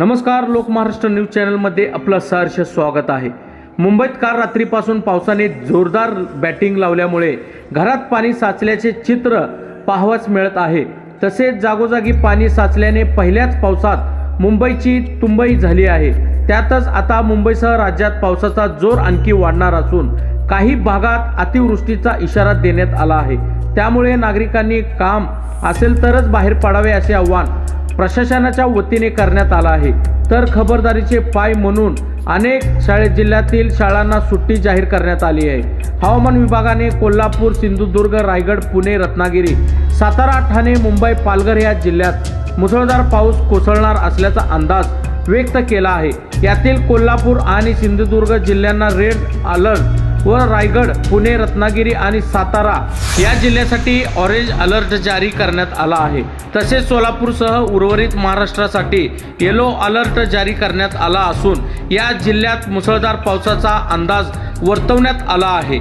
नमस्कार लोक महाराष्ट्र न्यूज चॅनलमध्ये आपलं सहर्ष स्वागत आहे. मुंबईत काल रात्रीपासून पावसाने जोरदार बॅटिंग लावल्यामुळे घरात पाणी साचल्याचे चित्र पाहावाच मिळत आहे. तसेच जागोजागी पाणी साचल्याने पहिल्याच पावसात मुंबईची तुंबई झाली आहे. त्यातच आता मुंबईसह राज्यात पावसाचा जोर आणखी वाढणार असून काही भागात अतिवृष्टीचा इशारा देण्यात आला आहे. त्यामुळे नागरिकांनी काम असेल तरच बाहेर पडावे असे आव्हान प्रशासनाच्या वतीने करण्यात आला आहे. तर खबरदारीचे पाय म्हणून अनेक शाळे जिल्ह्यातील शाळांना सुट्टी जाहीर करण्यात आली आहे. हवामान विभागाने कोल्हापूर सिंधुदुर्ग रायगड पुणे रत्नागिरी सातारा ठाणे मुंबई पालघर या जिल्ह्यात मुसळधार पाऊस कोसळणार असल्याचा अंदाज व्यक्त केला आहे. यातील कोल्हापूर आणि सिंधुदुर्ग जिल्ह्यांना रेड अलर्ट व रायगड पुणे रत्नागिरी आणि सातारा या जिल्ह्यासाठी ऑरेंज अलर्ट जारी करण्यात आला आहे. तसेच सोलापूरसह उर्वरित महाराष्ट्रासाठी येलो अलर्ट जारी करण्यात आला असून या जिल्ह्यात मुसळधार पावसाचा अंदाज वर्तवण्यात आला आहे.